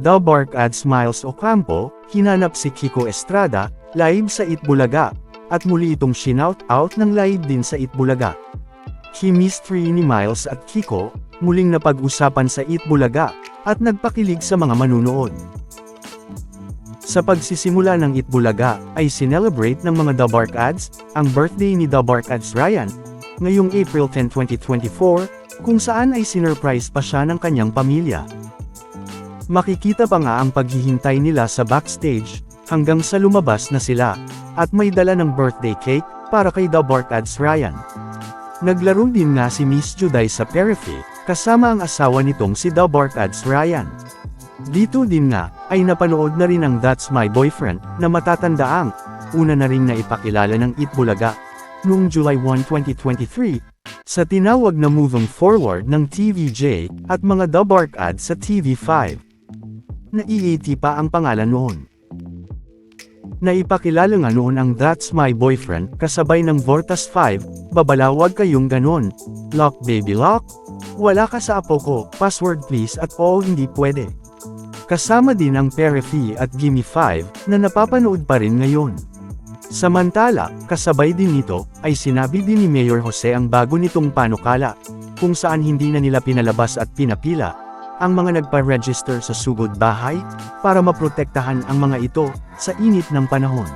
The Bark at Smiles Ocampo, hinanap si Kiko Estrada, live sa Itbulaga, at muli itong shinout out ng live din sa Itbulaga. Chemistry ni Miles at Kiko, muling napag-usapan sa Itbulaga, at nagpakilig sa mga manunood. Sa pagsisimula ng Itbulaga, ay sinelebrate ng mga The Bark Ads, ang birthday ni The Bark Ads Ryan, ngayong April 10, 2024, kung saan ay sinurprise pa siya ng kanyang pamilya. Makikita pa nga ang paghihintay nila sa backstage, hanggang sa lumabas na sila, at may dala ng birthday cake, para kay The Bark Ads Ryan. Naglaro din nga si Miss Juday sa Periphery, kasama ang asawa nitong si The Bark Ads Ryan. Dito din nga, ay napanood na rin ang That's My Boyfriend, na matatandaang, una na ring naipakilala ng Itbulaga, noong July 1, 2023, sa tinawag na Moving Forward ng TVJ, at mga The Bark ads sa TV5. Na EAT pa ang pangalan noon. Naipakilala nga noon ang That's My Boyfriend, kasabay ng Vortas 5, babalawag kayong ganon. Lock baby lock? Wala ka sa apo ko, password please at oo hindi pwede. Kasama din ang Periphery at Gimme 5, na napapanood pa rin ngayon. Samantala, kasabay din nito, ay sinabi din ni Mayor Jose ang bago nitong panukala, kung saan hindi na nila pinalabas at pinapila, ang mga nagpa-register sa sugod bahay, para maprotektahan ang mga ito, sa init ng panahon.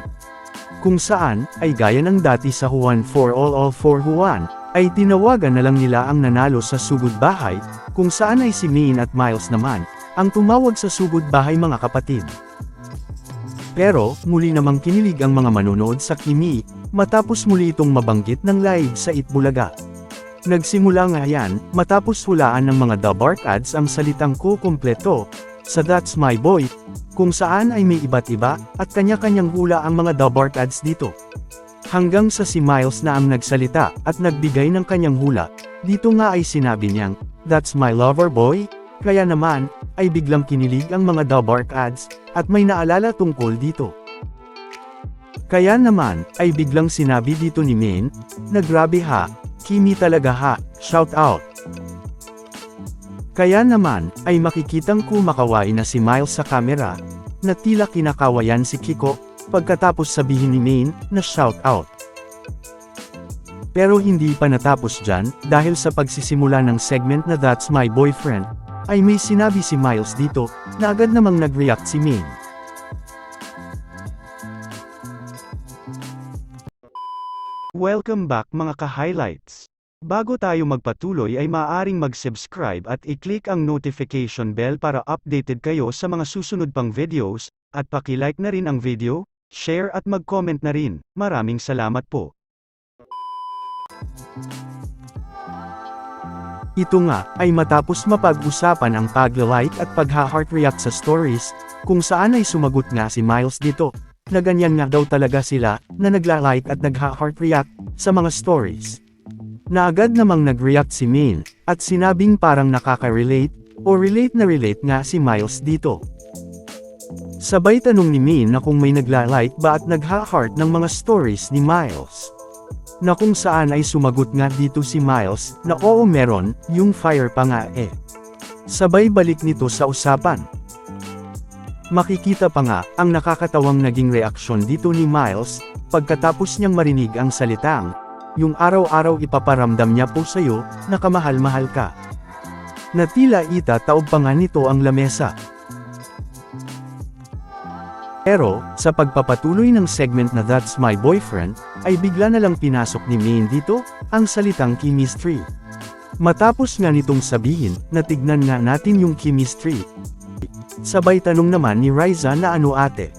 Kung saan, ay gaya ng dati sa Juan for All All for Juan, ay tinawagan na lang nila ang nanalo sa sugod bahay, kung saan ay si Maine at Miles naman, ang tumawag sa sugod bahay mga kapatid. Pero, muli namang kinilig ang mga manonood sa Kimi, matapos muli itong mabanggit ng live sa Itbulaga. Nagsimula nga yan, matapos hulaan ng mga The Bark ads ang salitang ko kumpleto, sa That's My Boy, kung saan ay may iba't iba, at kanya-kanyang hula ang mga The Bark ads dito. Hanggang sa si Miles na ang nagsalita, at nagbigay ng kanyang hula, dito nga ay sinabi niyang, That's my lover boy, kaya naman, ay biglang kinilig ang mga The Bark ads, at may naalala tungkol dito. Kaya naman, ay biglang sinabi dito ni Min, na grabe ha, Kimi talaga ha, shout out. Kaya naman, ay makikitang kumakaway na si Miles sa kamera, na tila kinakawayan si Kiko, pagkatapos sabihin ni Maine, na shout out. Pero hindi pa natapos dyan, dahil sa pagsisimula ng segment na That's My Boyfriend, ay may sinabi si Miles dito, na agad namang nag-react si Maine. Welcome back mga ka-highlights. Bago tayo magpatuloy ay maaaring mag-subscribe at i-click ang notification bell para updated kayo sa mga susunod pang videos, at paki-like na rin ang video, share at mag-comment na rin. Maraming salamat po. Ito nga, ay matapos mapag-usapan ang pag-like at pag-heart react sa stories, kung saan ay sumagot nga si Miles dito, na ganyan nga daw talaga sila, na nagla-like at nagha-heart react, sa mga stories. Na agad namang nag-react si Min, at sinabing parang nakaka-relate, o relate na relate nga si Miles dito. Sabay tanong ni Min na kung may nagla-like ba at nagha-heart ng mga stories ni Miles na kung saan ay sumagot nga dito si Miles, na oo meron, yung fire pa nga eh. Sabay balik nito sa usapan. Makikita pa nga, ang nakakatawang naging reaksyon dito ni Miles, pagkatapos niyang marinig ang salitang, yung araw-araw ipaparamdam niya po sa'yo, na kamahal-mahal ka. Na tila ita taob pa nga nito ang lamesa. Pero, sa pagpapatuloy ng segment na That's My Boyfriend, ay bigla na lang pinasok ni Maine dito, ang salitang chemistry. Matapos nga nitong sabihin, na tignan nga natin yung chemistry. Sabay tanong naman ni Riza na ano ate.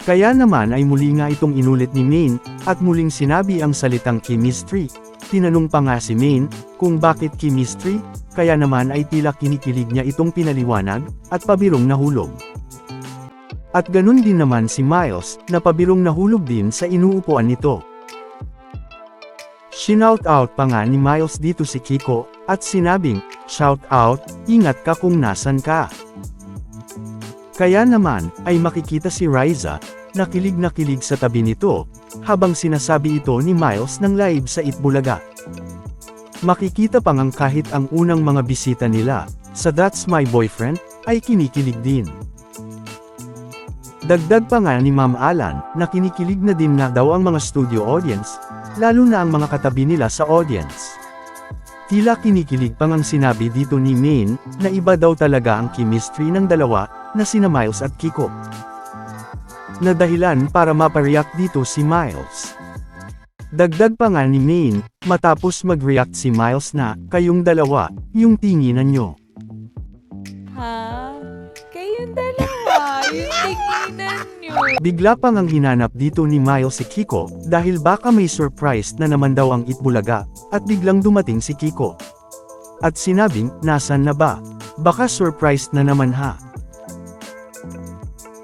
Kaya naman ay muli nga itong inulit ni Maine, at muling sinabi ang salitang chemistry. Tinanong pa nga si Maine, kung bakit chemistry, kaya naman ay tila kinikilig niya itong pinaliwanag, at pabirong nahulog. At ganun din naman si Miles, na pabirong nahulog din sa inuupuan nito. Shinout out pa nga ni Miles dito si Kiko, at sinabing, shout out, ingat ka kung nasan ka. Kaya naman, ay makikita si Riza, na kilig na kilig sa tabi nito, habang sinasabi ito ni Miles ng live sa Itbulaga. Makikita pa ngang kahit ang unang mga bisita nila, sa That's My Boyfriend, ay kinikilig din. Dagdag pa nga ni Ma'am Alan, na kinikilig na din nga daw ang mga studio audience, lalo na ang mga katabi nila sa audience. Tila kinikilig pang ang sinabi dito ni Maine, na iba daw talaga ang chemistry ng dalawa, na sina Miles at Kiko. Na dahilan para mapareact dito si Miles. Dagdag pa nga ni Maine, matapos mag-react si Miles na, kayong dalawa, yung tinginan nyo. Ha? Kayong dalawa, yung tinginan nyo. Bigla pang ang hinanap dito ni Miles si Kiko, dahil baka may surprise na naman daw ang Itbulaga, at biglang dumating si Kiko. At sinabing, nasan na ba? Baka surprise na naman ha.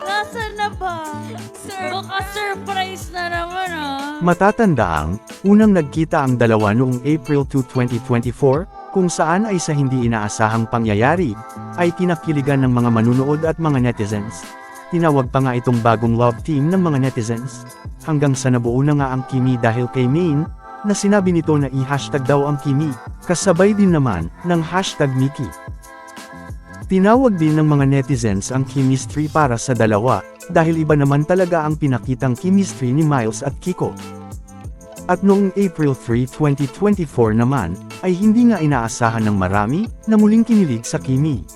Nasaan na ba? Sir, baka surprise na naman ah. Matatandaang, unang nagkita ang dalawa noong April 2, 2024, kung saan ay sa hindi inaasahang pangyayari, ay kinakiligan ng mga manunood at mga netizens. Tinawag pa nga itong bagong love team ng mga netizens. Hanggang sa nabuo na nga ang Kimi dahil kay Maine, na sinabi nito na i-hashtag daw ang Kimi, kasabay din naman, ng hashtag Miki. Tinawag din ng mga netizens ang chemistry para sa dalawa, dahil iba naman talaga ang pinakitang chemistry ni Miles at Kiko. At noong April 3, 2024 naman, ay hindi nga inaasahan ng marami, na muling kinilig sa Kimi.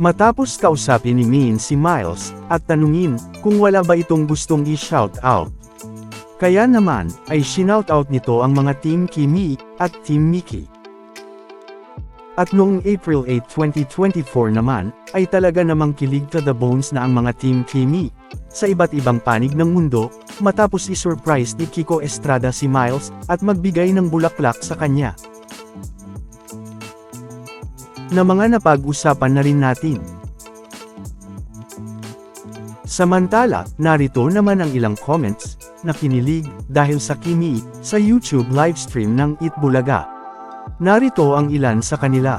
Matapos kausapin ni Min si Miles, at tanungin, kung wala ba itong gustong i-shout out. Kaya naman, ay shinout out nito ang mga Team Kimi, at Team Miki. At noong April 8, 2024 naman, ay talaga namang kilig to the bones na ang mga Team Kimi. Sa iba't ibang panig ng mundo, matapos i-surprise ni Kiko Estrada si Miles, at magbigay ng bulaklak sa kanya. Na mga napag-usapan na rin natin. Samantala, narito naman ang ilang comments, na kinilig, dahil sa Kimi, sa YouTube livestream ng Itbulaga. Narito ang ilan sa kanila.